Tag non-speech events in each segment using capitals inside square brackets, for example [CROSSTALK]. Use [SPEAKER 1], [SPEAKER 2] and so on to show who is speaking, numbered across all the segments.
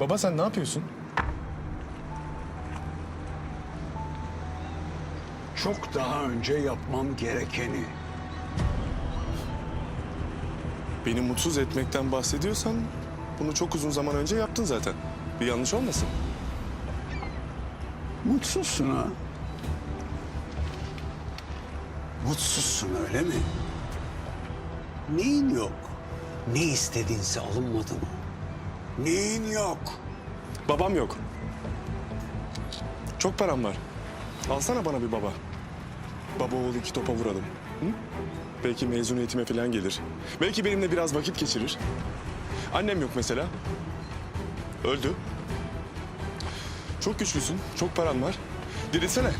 [SPEAKER 1] Baba sen ne yapıyorsun?
[SPEAKER 2] Çok daha önce yapmam gerekeni.
[SPEAKER 1] Beni mutsuz etmekten bahsediyorsan bunu çok uzun zaman önce yaptın zaten. Bir yanlış olmasın.
[SPEAKER 2] Mutsuzsun ha? Mutsuzsun öyle mi? Neyin yok? Ne istediğinse alınmadı mı? Neyin yok?
[SPEAKER 1] Babam yok. Çok param var. Alsana bana bir baba. Baba oğul iki topa vuralım. Hı? Belki mezuniyetime falan gelir. Belki benimle biraz vakit geçirir. Annem yok mesela. Öldü. Çok güçlüsün, çok paran var. Dirilsene.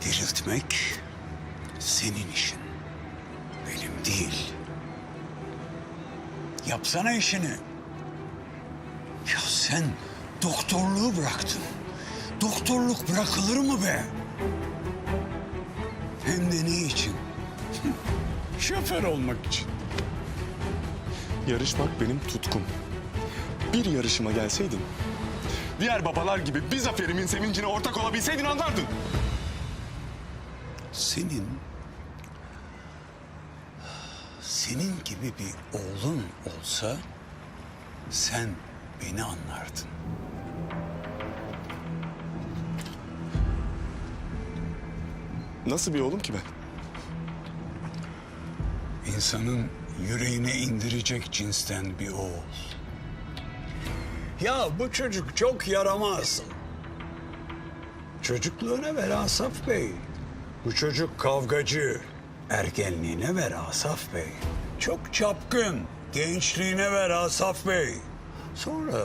[SPEAKER 2] Diriltmek senin işin. Benim değil. Yapsana işini. Ya sen doktorluğu bıraktın. Doktorluk bırakılır mı be? Hem de ne için? [LAUGHS] Şoför olmak için.
[SPEAKER 1] Yarışmak benim tutkum. Bir yarışıma gelseydin, diğer babalar gibi bir zaferimin sevincine ortak olabilseydin anlardın.
[SPEAKER 2] Senin... Senin gibi bir oğlun olsa... ...sen beni anlardın.
[SPEAKER 1] Nasıl bir oğlum ki ben?
[SPEAKER 2] İnsanın yüreğine indirecek cinsten bir oğul. Ya bu çocuk çok yaramaz. Çocukluğuna ver Asaf Bey. Bu çocuk kavgacı. Ergenliğine ver Asaf Bey. Çok çapkın. Gençliğine ver Asaf Bey. Sonra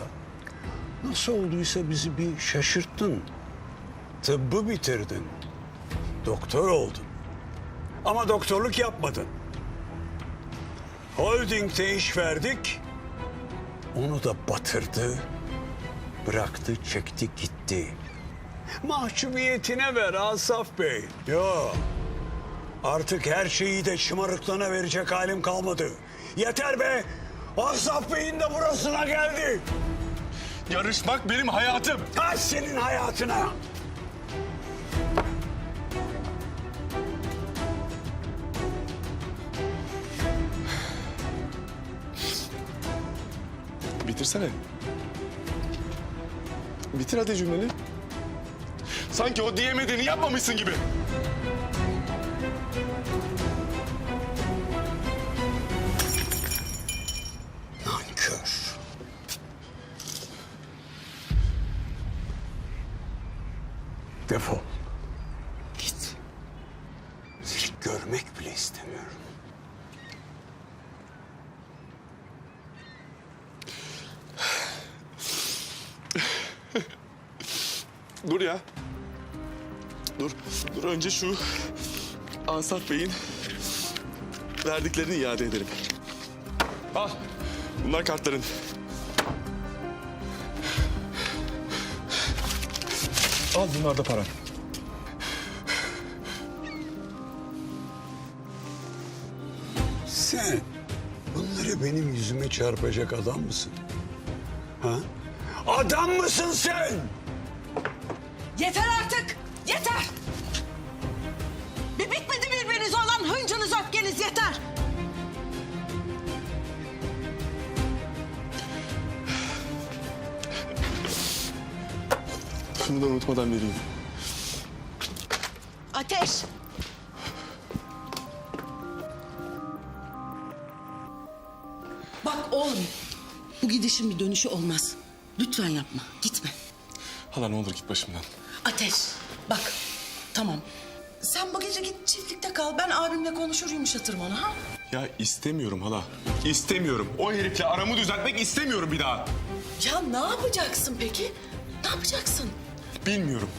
[SPEAKER 2] nasıl olduysa bizi bir şaşırttın. Tıbbı bitirdin. Doktor oldun. Ama doktorluk yapmadın. Holding'de iş verdik. Onu da batırdı. Bıraktı, çekti, gitti. Mahcubiyetine ver Asaf Bey. Yo. Artık her şeyi de şımarıklığına verecek halim kalmadı. Yeter be. Asaf Bey'in de burasına geldi.
[SPEAKER 1] Yarışmak benim hayatım.
[SPEAKER 2] Ha senin hayatına.
[SPEAKER 1] Bitirsene. Bitir hadi cümleni. Sanki o diyemediğini yapmamışsın gibi.
[SPEAKER 2] Defol. Git. Seni görmek bile istemiyorum.
[SPEAKER 1] Dur ya. Dur. Dur önce şu Ansaf Bey'in verdiklerini iade edelim. Al. Bunlar kartların. Al bunlar da paran.
[SPEAKER 2] Sen bunları benim yüzüme çarpacak adam mısın? Ha? Adam mısın sen?
[SPEAKER 3] Yeter artık! Yeter! Bir bitmedi birbirinize olan hıncınız öfkeniz yeter!
[SPEAKER 1] Şunu da unutmadan vereyim.
[SPEAKER 3] Ateş! Bak oğlum, bu gidişin bir dönüşü olmaz. Lütfen yapma, gitme.
[SPEAKER 1] Hala ne olur git başımdan.
[SPEAKER 3] Ateş, bak tamam. Sen bu gece git çiftlikte kal. Ben abimle konuşur yumuşatırım onu ha.
[SPEAKER 1] Ya istemiyorum hala. İstemiyorum. O herifle aramı düzeltmek istemiyorum bir daha.
[SPEAKER 3] Ya ne yapacaksın peki? Ne yapacaksın?
[SPEAKER 1] Bilmiyorum.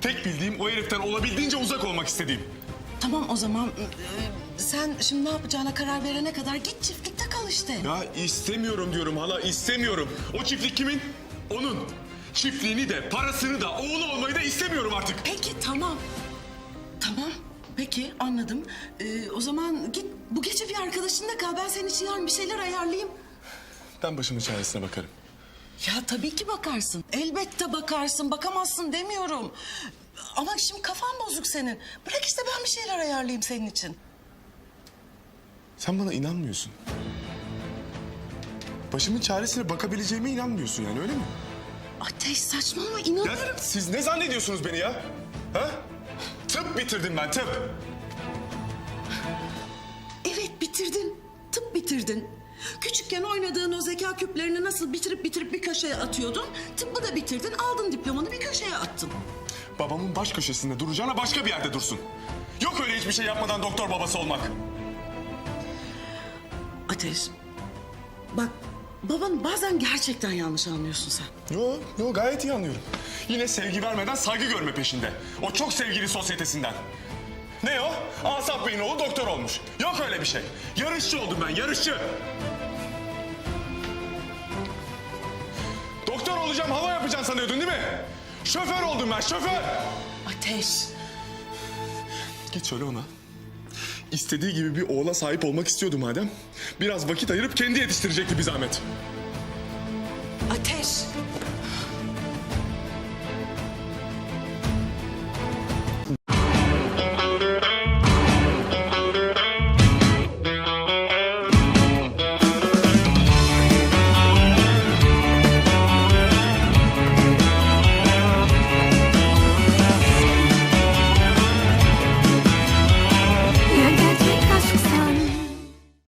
[SPEAKER 1] Tek bildiğim o heriften olabildiğince uzak olmak istediğim.
[SPEAKER 3] Tamam o zaman e, sen şimdi ne yapacağına karar verene kadar git çiftlikte kal işte.
[SPEAKER 1] Ya istemiyorum diyorum hala istemiyorum. O çiftlik kimin? Onun. Çiftliğini de parasını da oğlu olmayı da istemiyorum artık.
[SPEAKER 3] Peki tamam. Tamam. Peki anladım. Ee, o zaman git bu gece bir arkadaşınla kal. Ben senin için yarın bir şeyler ayarlayayım.
[SPEAKER 1] Ben başımın çaresine bakarım.
[SPEAKER 3] Ya tabii ki bakarsın. Elbette bakarsın. Bakamazsın demiyorum. Ama şimdi kafan bozuk senin. Bırak işte ben bir şeyler ayarlayayım senin için.
[SPEAKER 1] Sen bana inanmıyorsun. Başımın çaresine bakabileceğime inanmıyorsun yani öyle mi?
[SPEAKER 3] Ateş saçmalama
[SPEAKER 1] Ya
[SPEAKER 3] inanıyorum.
[SPEAKER 1] siz ne zannediyorsunuz beni ya? Ha? Tıp bitirdim ben tıp.
[SPEAKER 3] Evet bitirdin. Tıp bitirdin. Küçükken oynadığın o zeka küplerini nasıl bitirip bitirip bir köşeye atıyordun. Tıbbı da bitirdin. Aldın diplomanı bir köşeye attın.
[SPEAKER 1] Babamın baş köşesinde duracağına başka bir yerde dursun. Yok öyle hiçbir şey yapmadan doktor babası olmak.
[SPEAKER 3] Ateş. Bak baban bazen gerçekten yanlış anlıyorsun sen.
[SPEAKER 1] Yo, yo gayet iyi anlıyorum. Yine sevgi vermeden saygı görme peşinde. O çok sevgili sosyetesinden. Ne o? Asaf Bey'in oğlu doktor olmuş. Yok öyle bir şey. Yarışçı oldum ben, yarışçı. Doktor olacağım, hava yapacağım sanıyordun değil mi? Şoför oldum ben, şoför.
[SPEAKER 3] Ateş.
[SPEAKER 1] Git söyle ona. İstediği gibi bir oğula sahip olmak istiyordu madem. Biraz vakit ayırıp kendi yetiştirecekti bir zahmet.
[SPEAKER 3] Ateş.